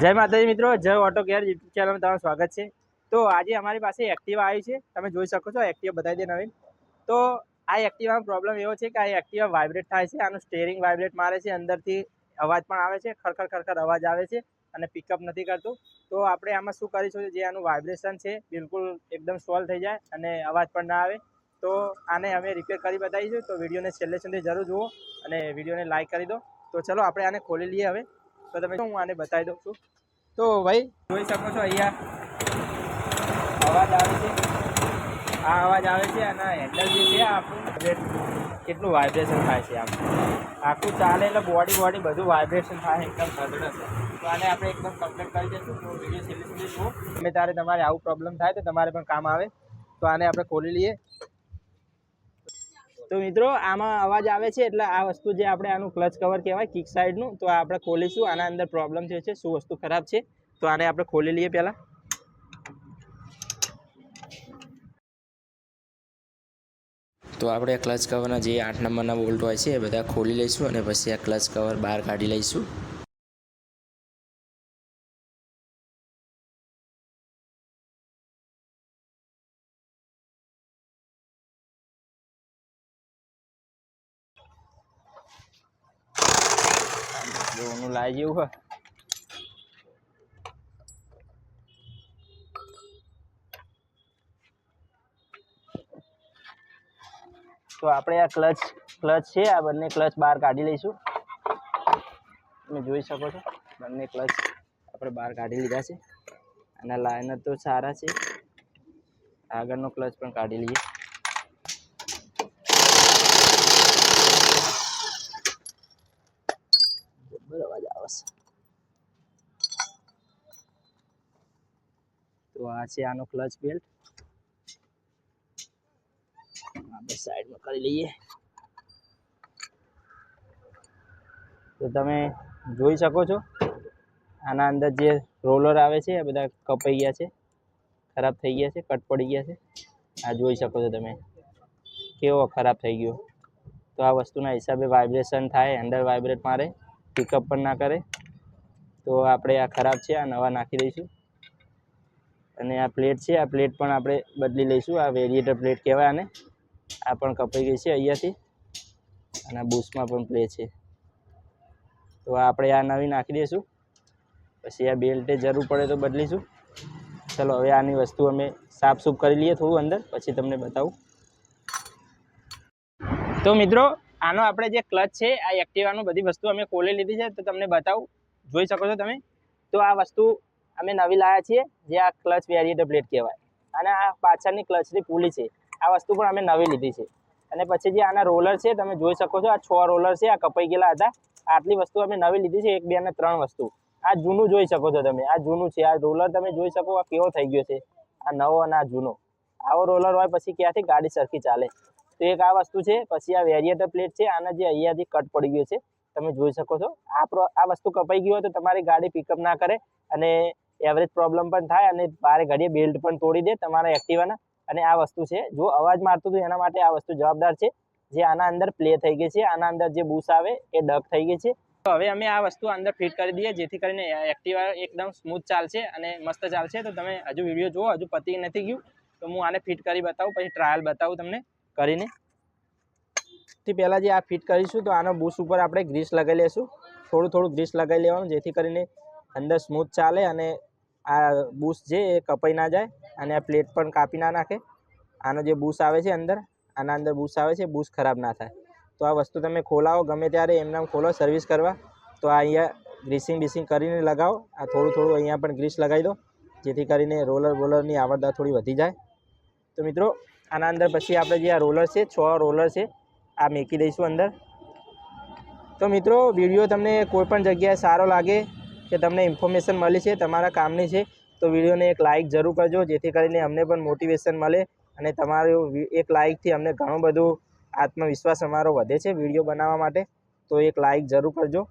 જય માતાજી મિત્રો, જય ઓટો કેર યુટ્યુબ ચેનલમાં તમારું સ્વાગત છે. તો આજે અમારી પાસે એક્ટિવા આવી છે. તમે જોઈ શકો છો એક્ટિવા બતાવી દે નવીન. તો આ એક્ટિવામાં પ્રોબ્લેમ એવો છે કે આ એક્ટિવા વાઇબ્રેટ થાય છે, આનું સ્ટેરિંગ વાઇબ્રેટ મારે છે, અંદરથી અવાજ પણ આવે છે ખરખર ખરખર અવાજ આવે છે અને પિકઅપ નથી કરતું. તો આપણે આમાં શું કરીશું જે આનું વાઇબ્રેશન છે, બિલકુલ એકદમ સોલ્વ થઈ જાય અને અવાજ પણ ના આવે. તો આને અમે રિપેર કરી બતાવીશું. તો વિડીયોને છેલ્લે સુધી જરૂર જુઓ અને વિડીયોને લાઇક કરી દો. તો ચલો આપણે આને ખોલી લઈએ હવે. તો તમે હું આને બતાવી દઉં છું? તો ભાઈ, જોઈ શકો છો અહીંયા અવાજ આવે છે. આ અવાજ આવે છે અને હેન્ડલ જે છે, આપણું કેટલું વાઇબ્રેશન થાય છે આમ. આખું ચાલે એટલે બોડી બોડી બધું વાઇબ્રેશન થાય, એકદમ ધડધડ તો આને આપણે એકદમ કમ્પ્લીટ કરી દઈશું. તો વીડિયો છેલ્લે સુધી જુઓ. તમે તારે તમારે આવું પ્રોબ્લેમ થાય તો તમારે પણ કામ આવે. તો આને આપણે ખોલી લઈએ. તો મિત્રો, આમાં અવાજ આવે છે એટલે આ વસ્તુ જે આપણે આનું ક્લચ કવર કહેવાય કિક સાઈડનું તો આપણે ખોલીશું. આના અંદર પ્રોબ્લેમ થયો છે, શું વસ્તુ ખરાબ છે, તો આને આપણે ખોલી લઈએ પહેલાં. તો આપણે ક્લચ કવરના જે આઠ નંબરના બોલ્ટ હોય છે, એ બધા ખોલી લઈશું અને પછી આ ક્લચ કવર બહાર કાઢી લઈશું. જોવાનું લાઈ જેવું હોય તો આપણે આ ક્લચ ક્લચ છે, આ બંને ક્લચ બહાર કાઢી લઈશું. તમે જોઈ શકો છો, બંને ક્લચ આપણે બહાર કાઢી લીધા છે. અને લાઇનર તો સારા છે. આગળનો ક્લચ પણ કાઢી લઈએ જબ્બર અવાજ આવે છે તો આ છે આનો ક્લચ બેલ્ટ આપણે સાઈડમાં કરી લઈએ. તો તમે જોઈ શકો છો, આના અંદર જે રોલર આવે છે, એ બધા કપાઈ ગયા છે, ખરાબ થઈ ગયા છે, કટ પડી ગયા છે. આ જોઈ શકો છો તમે, કેવો ખરાબ થઈ ગયો. તો આ વસ્તુના હિસાબે વાઇબ્રેશન થાય હેન્ડલ વાઇબ્રેટ મારે પિકઅપ પણ ના કરે. તો આપણે આ ખરાબ છે, આ નવા નાખી દઈશું. અને આ પ્લેટ છે, આ પ્લેટ પણ આપણે બદલી લઈશું. આ વેરિએટર પ્લેટ કહેવાય આને. આ પણ કપાઈ ગઈ છે અહીંયાથી. અને બુશમાં પણ પ્લે છે. તો આપણે આ નવી નાખી દઈશું. પછી આ બેલ્ટે જરૂર પડે તો બદલીશું. ચલો, હવે આની વસ્તુ અમે સાફ સૂફ કરી લઈએ થોડું અંદર. પછી તમને બતાવું. તો મિત્રો, આનો આપણે જે ક્લચ છે, આ એક્ટિવાનું બધી વસ્તુ અમે ખોલી લીધી છે. તો તમને બતાવું. જોઈ શકો છો તમે. તો આ વસ્તુ અમે નવી લાવ્યા છીએ, જે આ ક્લચ વેરિયેટર પ્લેટ કહેવાય. અને આ પાછળની ક્લચની પુલી છે. આ વસ્તુ પણ અમે નવી લીધી છે. અને પછી જે આના રોલર છે, તમે જોઈ શકો છો, આ છ રોલર છે, આ કપાઈ ગયેલા હતા. આટલી વસ્તુ અમે નવી લીધી છે, એક, બે અને ત્રણ વસ્તુ. આ જૂનું જોઈ શકો છો તમે. આ જૂનું છે. આ રોલર તમે જોઈ શકો, આ કેવો થઈ ગયો છે. આ નવો અને આ જૂનો. આવો રોલર હોય પછી ક્યાંથી ગાડી સરખી ચાલે. તો એક આ વસ્તુ છે, પછી આ વેરિયેટર પ્લેટ છે, આના જે અહીંયાથી કટ પડી ગયો છે. તમે જોઈ શકો છો. આ આ વસ્તુ કપાઈ ગયું હોય તો તમારી ગાડી પિકઅપ ના કરે અને એવરેજ પ્રોબ્લેમ પણ થાય અને બારે ઘડીએ બેલ્ટ પણ તોડી દે તમારા એક્ટિવાના અને આ વસ્તુ છે, જો અવાજ મારતું હતું એના માટે આ વસ્તુ જવાબદાર છે, જે આના અંદર પ્લે થઈ ગઈ છે, આના અંદર જે બુશ આવે એ ડક થઈ ગઈ છે. તો હવે અમે આ વસ્તુ અંદર ફિટ કરી દઈએ, જેથી કરીને એક્ટિવા એકદમ સ્મૂથ ચાલશે અને મસ્ત ચાલશે. તો તમે હજુ વીડિયો જુઓ, હજુ પતી નથી ગયું, તો હું આને ફિટ કરી બતાવું, પછી ટ્રાયલ બતાવું તમને કરીને. થી પહેલાં જે આ ફિટ કરીશું, તો આનો બુશ ઉપર આપણે ગ્રીસ લગાવી લેશું. થોડું થોડું ગ્રીસ લગાવી લેવાનું, જેથી કરીને અંદર સ્મૂથ ચાલે અને આ બૂસ છે એ કપાઈ ના જાય અને આ પ્લેટ પણ કાપી ના નાખે. આનો જે બૂસ આવે છે અંદર, આના અંદર બૂસ આવે છે, બૂસ ખરાબ ના થાય. તો આ વસ્તુ તમે ખોલાવો, ગમે ત્યારે એમનામ ખોલો સર્વિસ કરવા. તો આ અહીંયા ગ્રીસિંગ બીસિંગ કરીને લગાવો. આ થોડું થોડું અહીંયા પણ ગ્રીસ લગાવી દો, જેથી કરીને રોલર બોલરની આવડતા થોડી વધી જાય. તો મિત્રો, આના અંદર પછી આપણે જે આ રોલર છે, છ રોલર છે, આ મેકી દઈશું અંદર. તો મિત્રો, વીડિયો તમને કોઈ પણ જગ્યાએ સારો લાગે કે તમને ઇન્ફોર્મેશન મળી છે, તમારા કામની છે, તો વિડીયોને એક લાઇક જરૂર કરજો, જેથી કરીને અમને પણ મોટિવેશન મળે અને તમારું એક લાઇકથી અમને ઘણું બધું આત્મવિશ્વાસ અમારો વધે છે વીડિયો બનાવવા માટે. તો એક લાઇક જરૂર કરજો.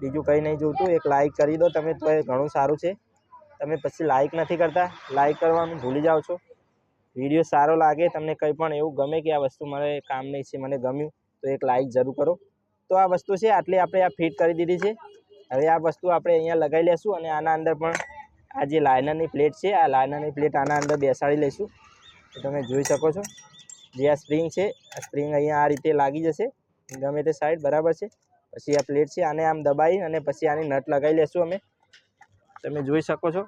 બીજું કંઈ નહીં જોતું, એક લાઇક કરી દો તમે, તો એ ઘણું સારું છે. તમે પછી લાઇક નથી કરતા લાઇક કરવાનું ભૂલી જાઓ છો. વીડિયો સારો લાગે, તમને કંઈ પણ એવું ગમે કે આ વસ્તુ મને કામ નહીં છે, મને ગમ્યું, તો એક લાઇક જરૂર કરો. તો આ વસ્તુ છે, આટલી આપણે આ ફિટ કરી દીધી છે. હવે આ વસ્તુ આપણે અહીંયા લગાવી લેશું અને આના અંદર પણ આ જે લાઇનરની પ્લેટ છે, આ લાઇનરની પ્લેટ આના અંદર બેસાડી લઈશું તો તમે જોઈ શકો છો, જે આ સ્પ્રિંગ છે, આ સ્પ્રિંગ અહીંયા આ રીતે લાગી જશે. ગમે તે સાઈડ બરાબર છે. પછી આ પ્લેટ છે, આને આમ દબાવી અને પછી આની નટ લગાવી લેશું અમે. તમે જોઈ શકો છો.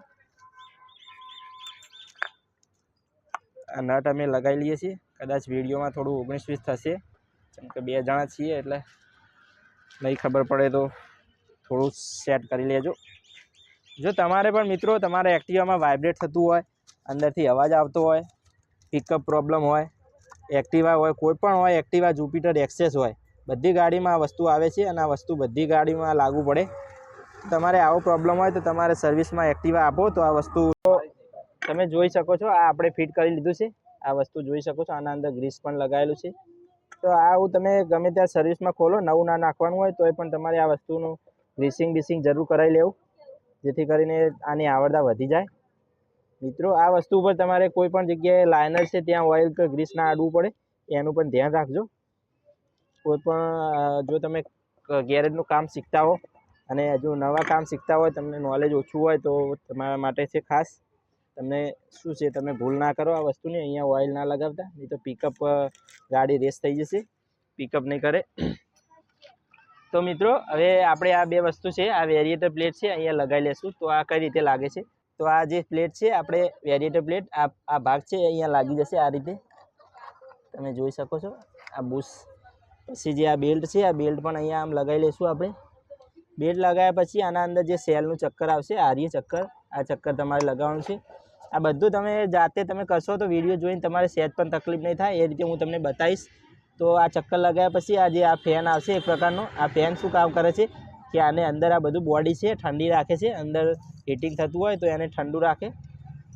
આ નટ અમે લગાવી લઈએ છીએ. કદાચ વિડીયોમાં થોડું ઓગણીસ વીસ થશે. કેમ કે બે જણા છીએ એટલે નહીં ખબર પડે તો થોડું સેટ કરી લેજો. જો તમારે પણ મિત્રો તમારે એક્ટિવામાં વાઇબ્રેટ થતું હોય, અંદરથી અવાજ આવતો હોય પિકઅપ પ્રોબ્લેમ હોય એક્ટિવા હોય, કોઈ પણ હોય એક્ટિવા જુપિટર એક્સેસ હોય, બધી ગાડીમાં આ વસ્તુ આવે છે અને આ વસ્તુ બધી ગાડીમાં લાગુ પડે. તમારે આવો પ્રોબ્લેમ હોય તો તમારે સર્વિસમાં એક્ટિવા આપો તો આ વસ્તુ તમે જોઈ શકો છો. આ આપણે ફિટ કરી લીધું છે. આ વસ્તુ જોઈ શકો છો. આના અંદર ગ્રીસ પણ લગાવેલું છે. તો આવું તમે ગમે ત્યાં સર્વિસમાં ખોલો, નવું ના નાખવાનું હોય તોય પણ તમારે આ વસ્તુનું ગ્રીસિંગ બીસિંગ જરૂર કરાવી લેવું. જેથી કરીને આની આવડતા વધી જાય. મિત્રો, આ વસ્તુ ઉપર તમારે કોઈ પણ જગ્યાએ લાઇનર છે, ત્યાં ઓઇલ કે ગ્રીસ ના અડવું પડે, એનું પણ ધ્યાન રાખજો. કોઈ પણ જો તમે ગેરેજનું કામ શીખતા હો, અને જો નવા કામ શીખતા હોય, તમને નોલેજ ઓછું હોય, તો તમારા માટે છે ખાસ. તમને શું છે, તમે ભૂલ ના કરો આ વસ્તુની, અહીંયા ઓઇલ ના લગાવતા, નહીં તો પિકઅપ ગાડી રેસ થઈ જશે. પિકઅપ નહીં કરે. તો મિત્રો, હવે આપણે આ બે વસ્તુ છે, આ વેરિએટર પ્લેટ છે, અહીંયા લગાવી લેશું. તો આ કઈ રીતે લાગે છે? તો આ જે પ્લેટ છે, આપણે વેરિએટર પ્લેટ આ આ ભાગ છે અહીંયા લાગી જશે આ રીતે. તમે જોઈ શકો છો, આ બુશ. પછી જે આ બેલ્ટ છે, આ બેલ્ટ પણ અહીંયા આમ લગાવી લઈશું આપણે. બેલ્ટ લગાવ્યા પછી આના અંદર જે સેલનું ચક્કર આવશે, આર્ય ચક્કર, આ ચક્કર તમારે લગાવવાનું છે. આ બધું તમે જાતે તમે કરશો તો વીડિયો જોઈને તમારે સહેજ પણ તકલીફ નહીં થાય, એ રીતે હું તમને બતાવીશ. તો આ ચક્કર લગાવ્યા પછી આ જે આ ફેન આવશે એક પ્રકારનો. આ ફેન શું કામ કરે છે? કે આને અંદર આ બધું બોડી છે, ઠંડી રાખે છે, અંદર હીટિંગ થતું હોય તો એને ઠંડુ રાખે.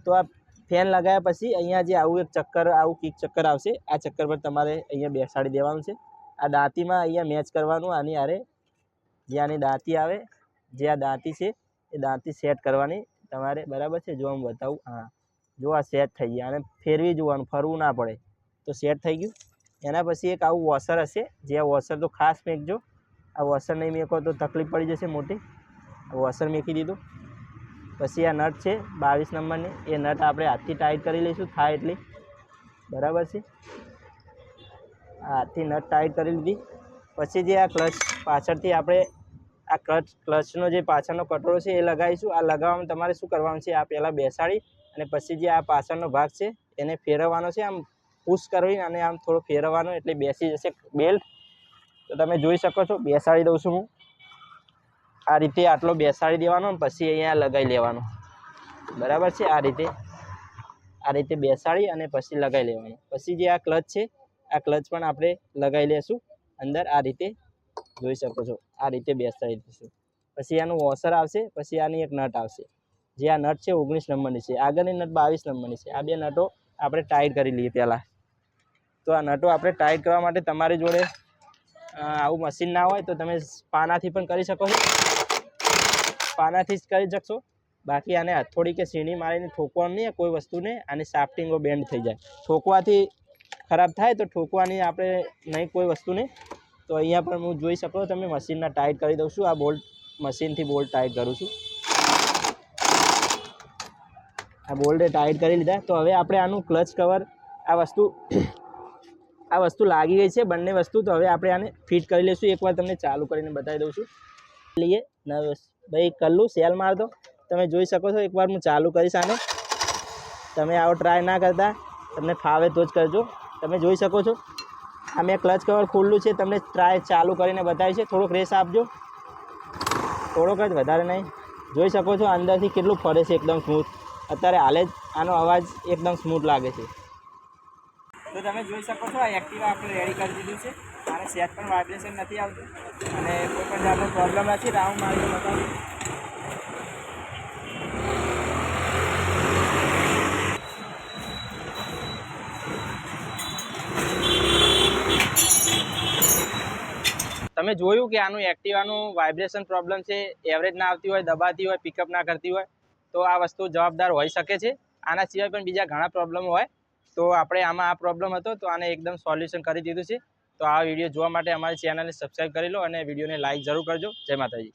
તો આ ફેન લગાવ્યા પછી અહીંયા જે આવું એક ચક્કર, આવું કિક ચક્કર આવશે, આ ચક્કર પર તમારે અહીંયા બેસાડી દેવાનું છે. આ દાંતીમાં અહીંયા મેચ કરવાનું, આની આરે જે આની દાંતી આવે, જે આ દાંતી છે, એ દાંતી સેટ કરવાની. તમારે બરાબર છે? જો હું બતાવું, હા. જો આ સેટ થઈ ગયા અને ફેરવી જોવાનું, ફરવું ના પડે. તો સેટ થઈ ગયું. એના પછી એક આવું વોશર હશે, જે આ વોશર તો ખાસ મેકજો. આ વોશર નહીં મેકો તો તકલીફ પડી જશે મોટી. વોશર મેકી દીધું. પછી આ નટ છે, બાવીસ નંબરની. એ નટ આપણે હાથથી ટાઈટ કરી લઈશું, થાય એટલી. બરાબર છે? આ હાથથી નટ ટાઈટ કરી લીધી. પછી જે આ ક્લચ પાછળથી આપણે આ ક્લચ ક્લચનો જે પાછળનો કટોરો છે, એ લગાવીશું. આ લગાવવામાં તમારે શું કરવાનું છે? આ પહેલાં બેસાડી અને પછી જે આ પાછળનો ભાગ છે, એને ફેરવવાનો છે. આમ પુશ કરવી અને આમ થોડો ફેરવવાનો એટલે બેસી જશે બેલ્ટ. તો તમે જોઈ શકો છો, બેસાડી દઉં છું હું. આ રીતે આટલો બેસાડી દેવાનો પછી અહીંયા લગાવી લેવાનો. બરાબર છે? આ રીતે. આ રીતે બેસાડી અને પછી લગાવી લેવાનું. પછી જે આ ક્લચ છે, આ ક્લચ પણ આપણે લગાવી લેશું. અંદર આ રીતે જોઈ શકો છો, આ રીતે બેસાડી દઈશું પછી આનું વોશર આવશે, પછી આની એક નટ આવશે. જે આ નટ છે, ઓગણીસ નંબરની છે. આગળની નટ બાવીસ નંબરની છે. આ બે નટો આપણે ટાઈટ કરી લઈએ પહેલાં. તો આ નટો આપણે ટાઈટ કરવા માટે તમારી જોડે આવું મશીન ના હોય તો તમે પાનાથી પણ કરી શકો છો. પાનાથી જ કરી શકશો. બાકી આને હથોડી કે સીણી મારીને ઠોકવાનું નહીં, કોઈ વસ્તુને આની સાફ્ટિંગો બેન્ડ થઈ જાય. ઠોકવાથી ખરાબ થાય તો ઠોકવાની આપણે નહીં કોઈ વસ્તુને. તો અહીંયા પણ હું જોઈ શકો તમે મશીનના ટાઈટ કરી દઉં છું. આ બોલ્ટ મશીનથી બોલ્ટ ટાઈટ કરું છું. આ બોલ્ટે ટાઈટ કરી લીધા. તો હવે આપણે આનું ક્લચ કવર, આ વસ્તુ આ વસ્તુ લાગી ગઈ છે બંને વસ્તુ, તો હવે આપણે આને ફિટ કરી લઈશું. એકવાર તમને ચાલુ કરીને બતાવી દઉં છું. લઈએ નર્વસ ભાઈ, કલ્લું સેલ માર દો. તમે જોઈ શકો છો, એકવાર હું ચાલુ કરીશ આને. તમે આવો ટ્રાય ના કરતા, તમને ફાવે તો જ કરજો. તમે જોઈ શકો છો, આ મેં ક્લચ કવર ખુલ્લું છે, તમને ટ્રાય ચાલુ કરીને બતાવી છે. થોડોક રેસ આપજો. થોડોક જ વધારે નહીં. જોઈ શકો છો, અંદરથી કેટલું ફરે છે, એકદમ સ્મૂથ અત્યારે હાલે જ, આનો અવાજ એકદમ સ્મૂથ લાગે છે. તો તમે જોઈ શકો છો એક્ટિવા આપણે રેડી કરી દીધું છે. મારે સેટ પણ વાઇબ્રેશન નથી આવતું અને કોઈ પણ જાતનો પ્રોબ્લેમ નથી રાઉન્ડ મારી બતાવું. તમે જોયું કે આનું એક્ટિવાનું વાઇબ્રેશન પ્રોબ્લેમ છે એવરેજ ના આવતી હોય, દબાતી હોય પિકઅપ ના કરતી હોય, તો આ વસ્તુ જવાબદાર હોઈ શકે છે. આના સિવાય પણ બીજા ઘણા પ્રોબ્લેમ હોય. તો આપણે આમાં આ પ્રોબ્લેમ હતો, તો આને એકદમ સોલ્યુશન કરી દીધું છે. તો આ વીડિયો જોવા માટે અમારી ચેનલને સબસ્ક્રાઈબ કરી લો અને વિડીયોને લાઇક જરૂર કરજો. જય માતાજી.